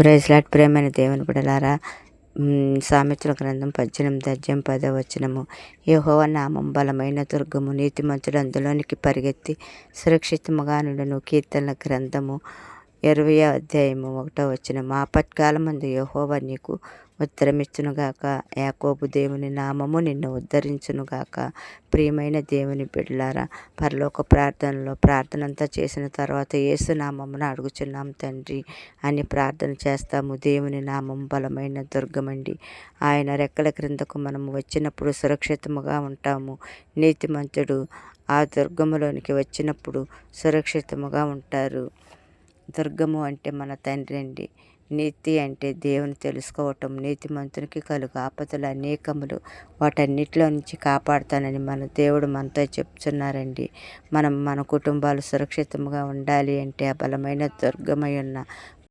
ప్రైజ్లాట్ ప్రేమైన దేవుని బిడలారా సామెతల గ్రంథం పద్దెనిమిది అధ్యాయం పదో వచనము. యహోవ నామం బలమైన దుర్గము నీతిమంతుడు అందులోనికి పరిగెత్తి సురక్షితముగా నుండును. కీర్తనల గ్రంథము ఇరవై అధ్యాయము ఒకటో వచనం. ఆపత్కాలమందు యహోవా నీకు ఉత్తరమిచ్చునుగాక. యాకోబు దేవుని నామము నిన్ను ఉద్ధరించునుగాక. ప్రియమైన దేవుని బిడ్డలారా పరలోక ప్రార్థనలో ప్రార్థనంతా చేసిన తర్వాత యేసు నామమును అడుగుచున్నాం తండ్రి అని ప్రార్థన చేస్తాము. దేవుని నామం బలమైన దుర్గమండి. ఆయన రెక్కల క్రిందకు మనము వచ్చినప్పుడు సురక్షితముగా ఉంటాము. నీతిమంతుడు ఆ దుర్గములోనికి వచ్చినప్పుడు సురక్షితముగా ఉంటారు. దుర్గము అంటే మన తండ్రి అండి. నీతి అంటే దేవుని తెలుసుకోవటం నీతిమంతునికి కలుగు ఆపదలు అనేకములు వాటన్నిటిలో నుంచి కాపాడుతానని మన దేవుడు మనతో చెప్తున్నారండి. మనం మన కుటుంబాలు సురక్షితంగా ఉండాలి అంటే ఆ బలమైన దుర్గమై ఉన్న